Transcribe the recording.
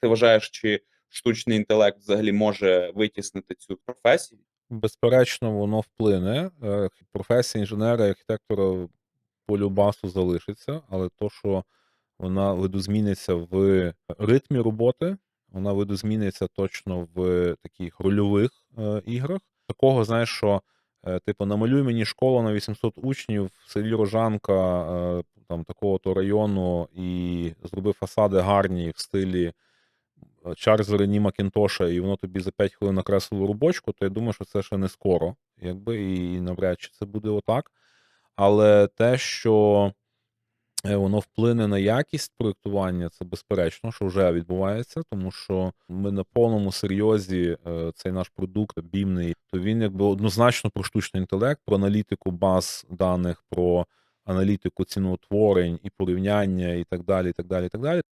Ти вважаєш, чи штучний інтелект взагалі може витіснити цю професію? Безперечно, воно вплине. Е, професія інженера і архітектора по любасу залишиться, але то, що вона видозміниться в ритмі роботи, вона видозміниться точно в таких рольових е, іграх. Такого, знаєш, що е, типу, намалюй мені школу на 800 учнів в селі Рожанка, там такого-то району, і зроби фасади гарні в стилі е, Чарльза Рені Макінтоша, і воно тобі за 5 хвилин накреслило робочку, то я думаю, що це ще не скоро, якби, і навряд чи це буде отак. Але те, що е, воно вплине на якість проєктування, це безперечно, що вже відбувається, тому що ми на повному серйозі е, цей наш продукт бімний, то він якби однозначно про штучний інтелект, про аналітику баз даних, про аналітику ціноутворень і порівняння, і так далі. і так далі, і так далі.